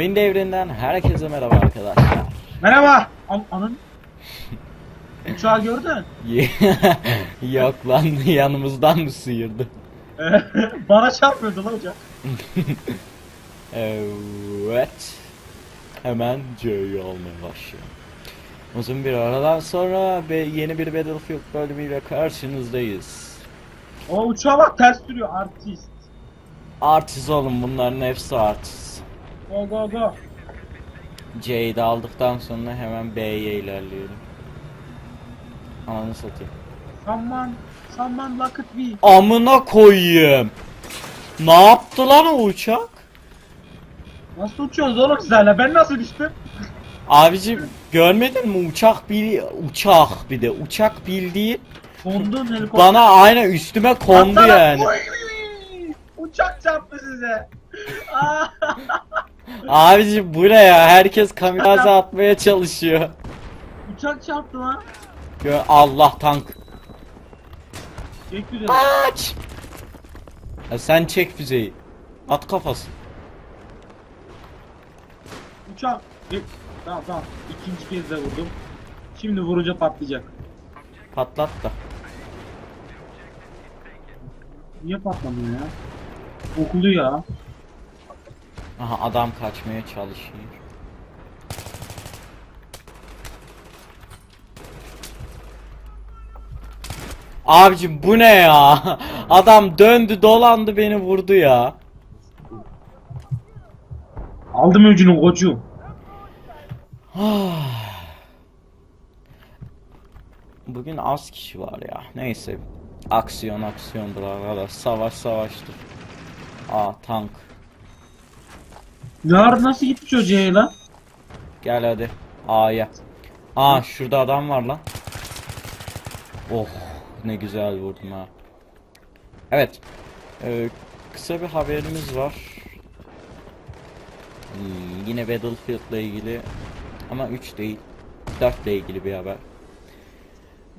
Oyun devrinden herkese merhaba arkadaşlar. Merhaba. An anın. Uçağı gördün. Yok lan yanımızdan mı sıyırdı? Bana çarpmıyordu lan uçak. Evet. Hemen C'yi almaya başlıyor. Uzun bir aradan sonra ve yeni bir Battlefield bölümüyle karşınızdayız. O uçağa bak ters sürüyor artist. Artist oğlum bunların hepsi artist. Go go go. C'yi de aldıktan sonra hemen B'ye ilerleyelim. Ananı satayım. Someone, someone look at me. Amına koyayım. Ne yaptı lan o uçak? Nasıl uçuyorsunuz oğlum siz hala? Ben nasıl düştüm? Abicim görmedin mi uçak bir uçak bir de uçak bildiğin Kondun helikopter. bana aynı üstüme kondu Atlara- yani. Oy! Uçak çarptı size. Aa! Abicim bu ne ya herkes kamikaze atmaya çalışıyor. Uçak çarptı lan. Gö- Allah tank. Bekliyorum. Kaç. Ya sen çek füzeyi. At kafası. Uçak. E, tamam tamam. İkinci kez de vurdum. Şimdi vurunca patlayacak. Patlat da. Niye patlamıyor ya? Okulu ya. Aha adam kaçmaya çalışıyor. Abicim bu ne ya? Adam döndü dolandı beni vurdu ya. Aldım öcünü koçum. Bugün az kişi var ya. Neyse. Aksiyon aksiyondur arkadaş. Savaş savaştır. Aa tank. Yarın nasıl gitmiş hocaya lan? Gel hadi. A'ya. Aa şurada adam var lan. Oh ne güzel vurdum ha. Evet. Ee, kısa bir haberimiz var. Hmm, yine Battlefield ile ilgili ama 3 değil 4 ile ilgili bir haber.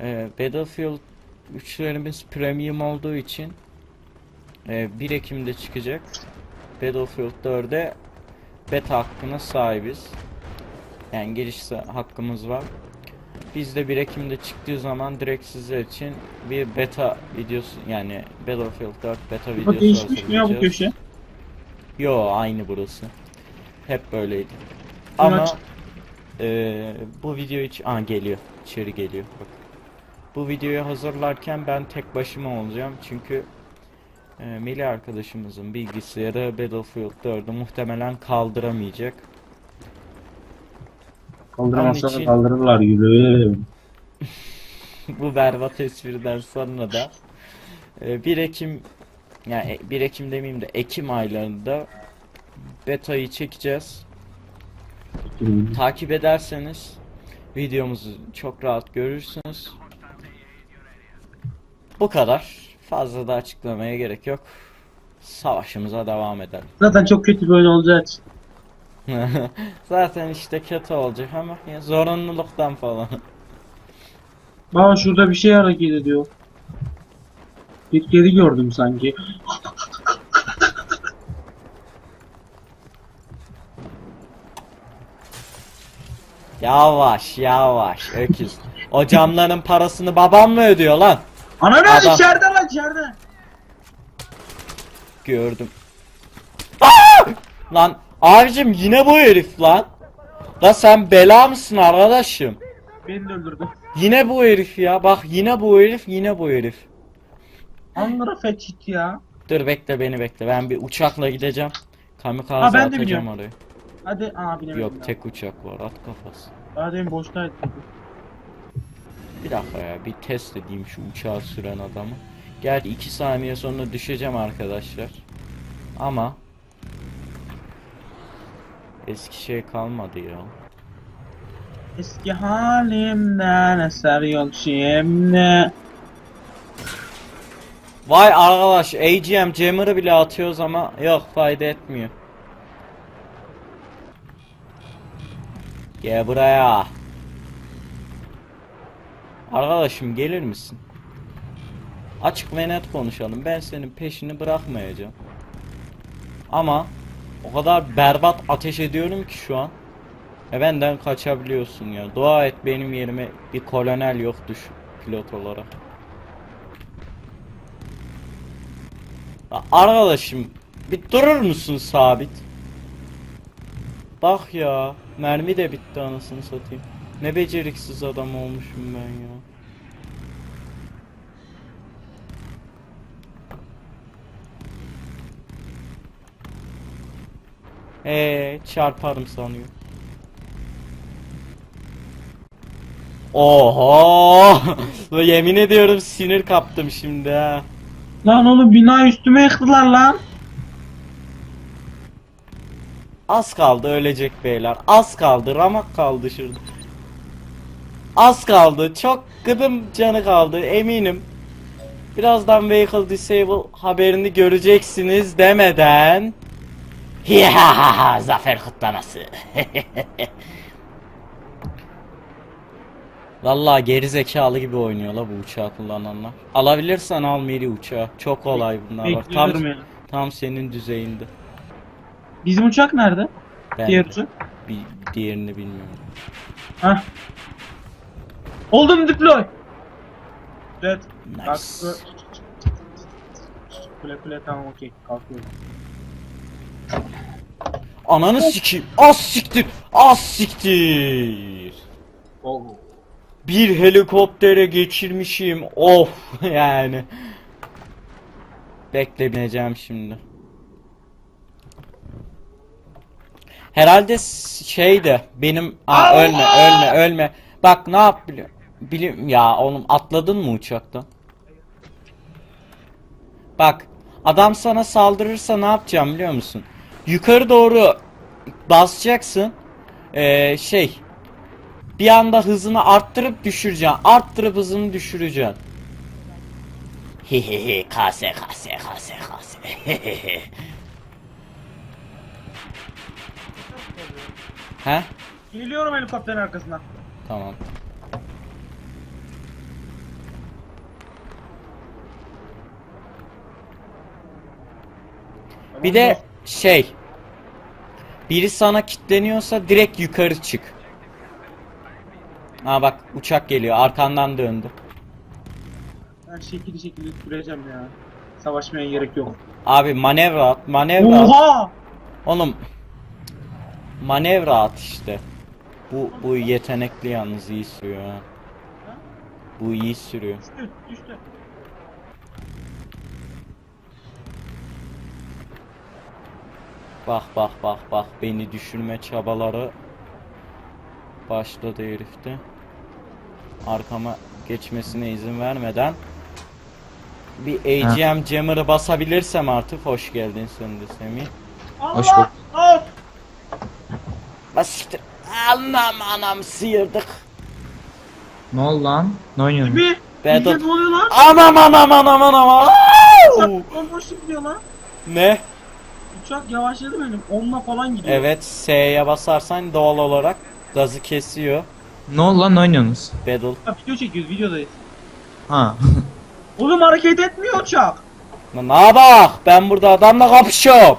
Ee, Battlefield 3'lerimiz premium olduğu için e, 1 Ekim'de çıkacak. Battlefield 4'e beta hakkına sahibiz. Yani giriş hakkımız var. Biz de 1 Ekim'de çıktığı zaman direkt sizler için bir beta videosu yani Battlefield 4 beta videosu değişmiş mi ya bu köşe? Yo aynı burası. Hep böyleydi. Ama Amaç- eee, bu video hiç Aa, geliyor. İçeri geliyor. Bak. Bu videoyu hazırlarken ben tek başıma olacağım çünkü eee Melih arkadaşımızın bilgisayarı Battlefield 4'ü muhtemelen kaldıramayacak. Kaldıramazsa için- kaldırırlar yürü. bu berbat espriden sonra da e, 1 Ekim yani e, 1 Ekim demeyeyim de Ekim aylarında beta'yı çekeceğiz. Takip ederseniz videomuzu çok rahat görürsünüz. Bu kadar. Fazla da açıklamaya gerek yok. Savaşımıza devam edelim. Zaten çok kötü bir oyun olacak. Zaten işte kötü olacak ama ya zorunluluktan falan. Baba şurada bir şey hareket ediyor. Bir kedi gördüm sanki. Yavaş yavaş öküz. O camların parasını babam mı ödüyor lan? Ananı Adam- içeride lan içeride. Gördüm. Aa! Lan abicim yine bu herif lan. La sen bela mısın arkadaşım? Beni de öldürdü. Yine bu herif ya. Bak yine bu herif yine bu herif. Angara fetchit ya. Dur bekle beni bekle. Ben bir uçakla gideceğim. Kamikaze Ha, ben de atacağım biliyorum. oraya. Hadi aa binemedim. Yok tek uçak var at kafası. Daha demin boştaydı. Bir dakika ya bir test edeyim şu uçağı süren adamı. Geldi 2 saniye sonra düşeceğim arkadaşlar. Ama eski şey kalmadı ya. Eski halimden eser yok şimdi. Vay arkadaş AGM jammer'ı bile atıyoruz ama yok fayda etmiyor. Gel buraya. Arkadaşım gelir misin? Açık ve net konuşalım. Ben senin peşini bırakmayacağım. Ama O kadar berbat ateş ediyorum ki şu an. E benden kaçabiliyorsun ya. Dua et benim yerime bir kolonel yoktu şu pilot olarak. Arkadaşım bir durur musun sabit? Bak ya mermi de bitti anasını satayım. Ne beceriksiz adam olmuşum ben ya. Ee çarparım sanıyor. Oho! Yemin ediyorum sinir kaptım şimdi ha. Lan oğlum bina üstüme yıktılar lan. Az kaldı ölecek beyler. Az kaldı. Ramak kaldı şurada. Az kaldı. Çok gıdım canı kaldı. Eminim. Birazdan Vehicle Disable haberini göreceksiniz demeden. Hihahaha zafer kutlaması. Vallahi geri zekalı gibi oynuyor la bu uçağı kullananlar. Alabilirsen al Miri uçağı. Çok kolay bunlar. Bak, Tam, Bekliyorum ya. tam senin düzeyinde. Bizim uçak nerede? Ben Diğer de. uçak. Bir diğerini bilmiyorum. Hah. Oldu mu deploy? Evet. Nice. Kalktı. Kule kule tamam okey. Kalkıyorum. Ananı sikeyim. Az siktir. Az siktir. Oh. Bir helikoptere geçirmişim. Of yani. Bekle bineceğim şimdi. Herhalde s- şey de benim Aa, ölme ölme ölme. Bak ne yap biliyor. Bilim ya oğlum atladın mı uçaktan? Bak adam sana saldırırsa ne yapacağım biliyor musun? Yukarı doğru basacaksın. Ee, şey bir anda hızını arttırıp düşüreceksin. Arttırıp hızını düşüreceksin. Hehehe kase kase kase kase. He? Geliyorum helikopterin arkasına. Tamam. Bir de şey. Biri sana kitleniyorsa direkt yukarı çık. Ha bak uçak geliyor arkandan döndü. Ben şekilli şekilli süreceğim ya. Savaşmaya gerek yok. Abi manevra at manevra at. Oha! Oğlum manevra at işte. Bu bu yetenekli yalnız iyi sürüyor ha. Bu iyi sürüyor. Düştü, düştü. Bak bak bak bak beni düşürme çabaları başladı herifte. Arkama geçmesine izin vermeden bir AGM jammer'ı basabilirsem artık hoş geldin sen de Semih. Hoş bulduk. Of! Basiktir. Anam anam sıyırdık. Ne oldu lan? Ne oynuyorsun? Bir! Bize de- ne oluyor lan? Anam anam anam anam. Bomboş gidiyor lan. Ne? Uçak yavaşladı benim. Onunla falan gidiyor. Evet S'ye basarsan doğal olarak gazı kesiyor. Ne oldu lan ne oynuyorsunuz? Battle. Ha, video çekiyoruz, videodayız. Ha. Oğlum hareket etmiyor uçak. Lan Ne bak ben burada adamla kapışıyorum.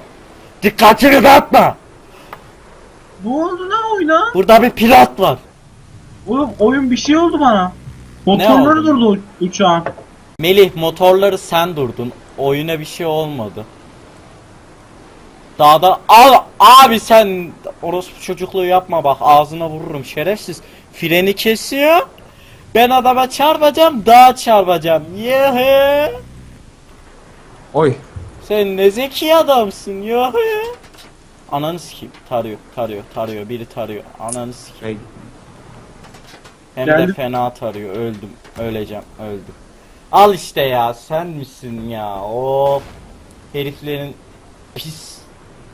Dikkatini dağıtma. Ne oldu lan oyuna? Burada bir pilot var. Oğlum oyun bir şey oldu bana. Motorları oldu? durdu u- uçağın. Melih motorları sen durdun. Oyuna bir şey olmadı. Dağda al abi sen orospu çocukluğu yapma bak ağzına vururum şerefsiz. Freni kesiyor. Ben adama çarpacağım dağa çarpacağım. Yehe. Oy. Sen ne zeki adamsın yehe. Ananı sikeyim. Tarıyor, tarıyor, tarıyor. Biri tarıyor. Ananı sikeyim. Hem de Geldim. fena tarıyor. Öldüm. Öleceğim. Öldüm. Al işte ya. Sen misin ya? Of. Heriflerin pis.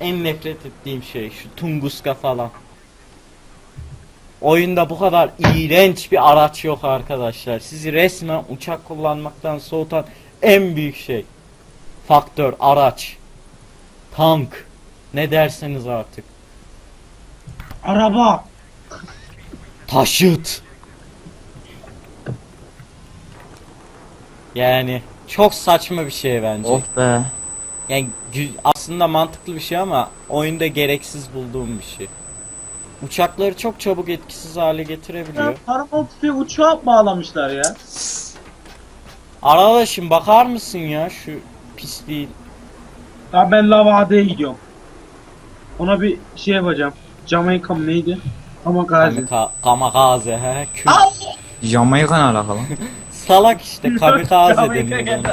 En nefret ettiğim şey şu Tunguska falan. Oyunda bu kadar iğrenç bir araç yok arkadaşlar. Sizi resmen uçak kullanmaktan soğutan en büyük şey. Faktör, araç. Tank. Ne derseniz artık. Araba. Taşıt. Yani çok saçma bir şey bence. of be. Yani aslında mantıklı bir şey ama oyunda gereksiz bulduğum bir şey. Uçakları çok çabuk etkisiz hale getirebiliyor. parabol tüfeği uçağa bağlamışlar ya. Arkadaşım bakar mısın ya şu pisliğin. Ya ben Lavada'ya gidiyorum. Ona bir şey yapacağım. Jamaica mı neydi? Ama gazi. Kamika, kamikaze he. Kül. Ne alakalı? Salak işte kamikaze deniyor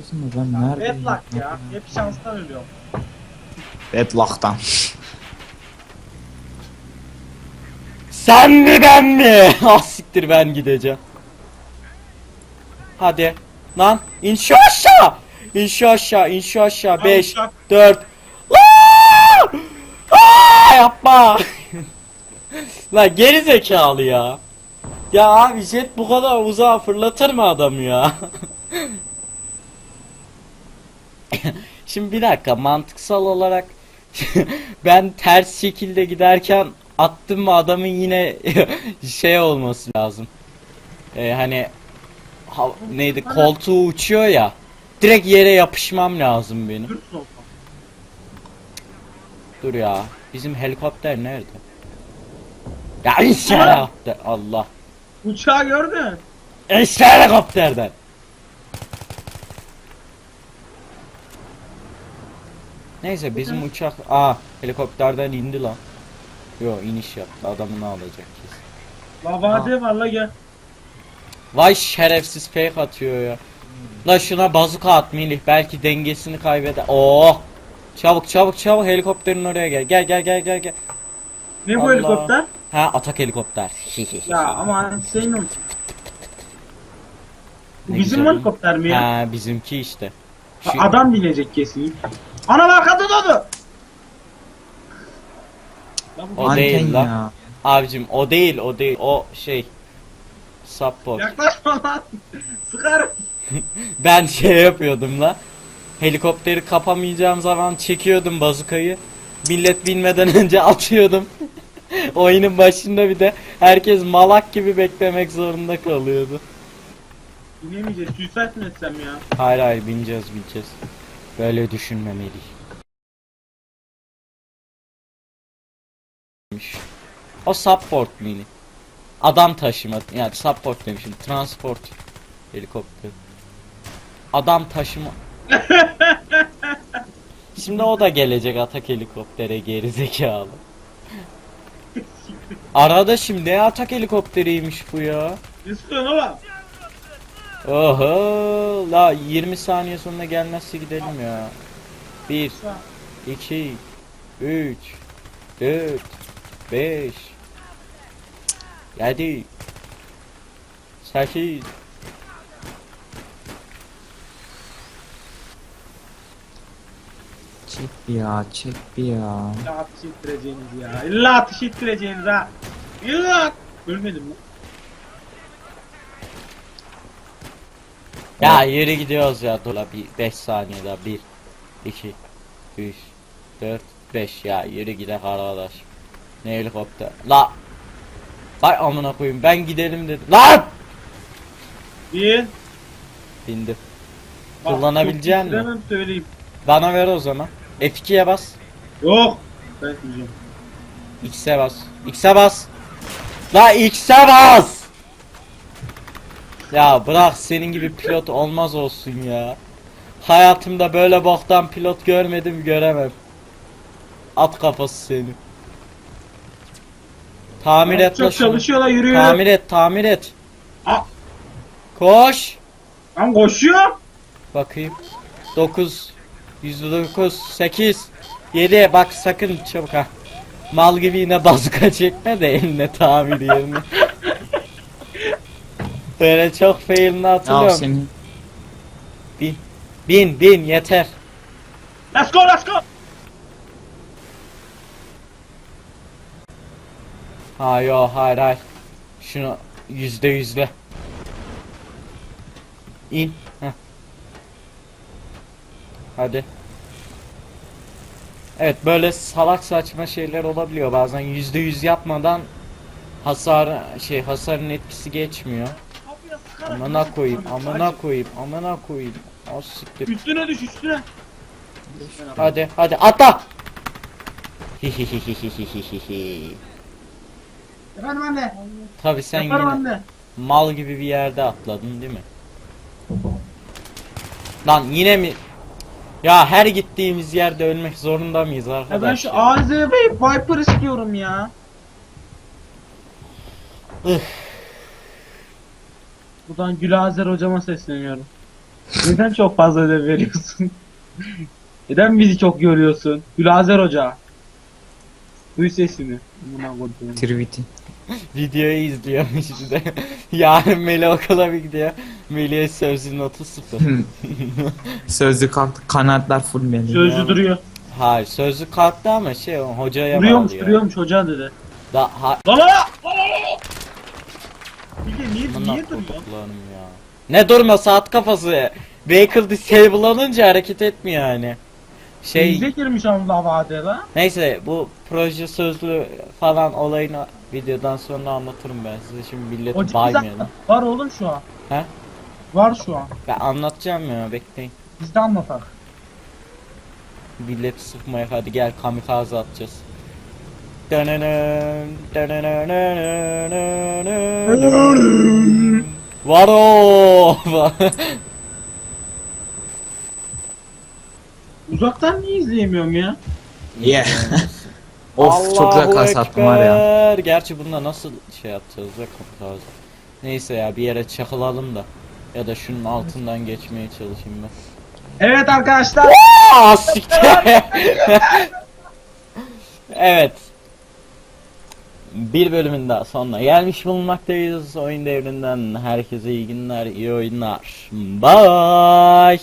geldi. ona. ben neredeyim? Bedlak ya. Hep şanstan ölüyorum. Bedlock'tan. Sen mi ben mi? Ah siktir ben gideceğim. Hadi. Lan in şu aşağı. İn şu aşağı, in şu aşağı. Al 5, uçak. 4. Aa! Aa, yapma. Lan geri zekalı ya. Ya abi jet bu kadar uzağa fırlatır mı adam ya? Şimdi bir dakika mantıksal olarak ben ters şekilde giderken attım mı adamın yine şey olması lazım. Ee, hani ha- neydi koltuğu uçuyor ya. Direkt yere yapışmam lazım benim. Dur ya. Bizim helikopter nerede? Ya işte helikopter. Allah. Uçağı gördün. İşte helikopterden. Neyse bizim uçak aa helikopterden indi lan. Yo iniş yaptı adamını alacak kesin. Lavade var la gel. Vay şerefsiz fake atıyor ya. La şuna bazuka at Melih belki dengesini kaybeder. Oh! Çabuk çabuk çabuk helikopterin oraya gel. Gel gel gel gel gel. Ne bu Allah. helikopter? Ha atak helikopter. Ya ama senin o. Bu Ne bizim güzel. helikopter mi ya? ha bizimki işte. Şu- Adam binecek kesin. Anam arkada doğdu. O Anten değil lan. ya. Abicim o değil o değil o şey support. Yaklaşma lan. Sıkarım. Ben şey yapıyordum la. Helikopteri kapamayacağım zaman çekiyordum bazukayı. Millet binmeden önce atıyordum. Oyunun başında bir de herkes malak gibi beklemek zorunda kalıyordu. Binemeyeceğiz. Suicide mi etsem ya? Hayır hayır bineceğiz bineceğiz. Böyle düşünmemeli. O support mini. Adam taşıma yani support demişim transport helikopter. Adam taşıma. Şimdi o da gelecek atak helikoptere geri zekalı. Arada şimdi ne atak helikopteriymiş bu ya. Ne sıkıyorsun oğlum? Oho la 20 saniye sonra gelmezse gidelim ya. 1 2 3 4 5 7 8 Çek bir ya, çek bir ya. İlla ateş ettireceğiniz ya. İlla ateş ettireceğiniz ha. İlla. Ölmedim lan. Ya yürü gidiyoruz ya dur la bir 5 saniye daha 1 2 3 4 5 ya yürü gidelim arkadaş. Ne helikopter la Vay amına koyayım ben gidelim dedim lan Bir. bindim Bak, misin? bitiremem, söyleyeyim. bana ver o zaman F2'ye bas Yok. Ben diyeceğim. X'e bas. X'e bas. La X'e bas. Ya bırak senin gibi pilot olmaz olsun ya. Hayatımda böyle boktan pilot görmedim göremem. At kafası seni. Tamir et la Çok şunu. çalışıyorlar yürüyor. Tamir et tamir et. Aa, Koş. lan koşuyor. Bakayım. 9 109 8 7 bak sakın çabuk ha. Mal gibi yine bazuka çekme de eline tamir yerine. Böyle çok failini Ya hatırlıyorum. senin Bin. Bin bin yeter. Let's go let's go. Ha yo hayır hayır. Şunu yüzde yüzle. İn. Heh. Hadi. Evet böyle salak saçma şeyler olabiliyor bazen yüzde yüz yapmadan hasar şey hasarın etkisi geçmiyor. Amına koyayım, amına koyayım, amına koyayım. O siktir. Üstüne düş üstüne. Hadi hadi atla. Hihihihihihihihi. Efendim anne. Tabi sen Yaparım yine anne. mal gibi bir yerde atladın değil mi? Lan yine mi? Ya her gittiğimiz yerde ölmek zorunda mıyız Ya ben arkadaş? şu ya? AZV Viper istiyorum ya. Üf. Buradan Gülazer hocama sesleniyorum. Neden çok fazla ödev veriyorsun? Neden bizi çok görüyorsun? Gülazer hoca. Duy sesini. Buna. Videoyu izliyormuş bir de. Yarın Melih okula bir gidiyor. Melih'e sözlü notu sıfır. Sözlük kalktı. Kanatlar full benim. Sözlü duruyor. Hayır sözlü kalktı ama şey hocaya Duruyormuş bağlıyor. duruyormuş hoca dedi. Da, ha! Lala! Bilge niye, Bunlar niye duruyor? koduklarım ya. Ne durma saat kafası. Vehicle disable alınca hareket etmiyor yani. Şey Bize girmiş Allah vade la. neyse bu proje sözlü falan olayını videodan sonra anlatırım ben size şimdi milleti baymayalım. bize var oğlum şu an. He? Var şu an. Ben anlatacağım ya bekleyin. Biz de anlatak. Milleti sıkmaya hadi gel kamikaze atacağız. Dönönön, dönönönönönönön. Var o. Uzaktan niye izleyemiyorum ya? Yeah. of çok güzel kas attım var ya. Ekber. Gerçi bunda nasıl şey yapacağız ya kamikaze. Neyse ya bir yere çakılalım da. Ya da şunun altından geçmeye çalışayım ben. Evet arkadaşlar. Aa siktir. evet. Bir bölümün daha sonuna gelmiş bulunmaktayız. Oyun devrinden herkese iyi günler, iyi oyunlar. Bye.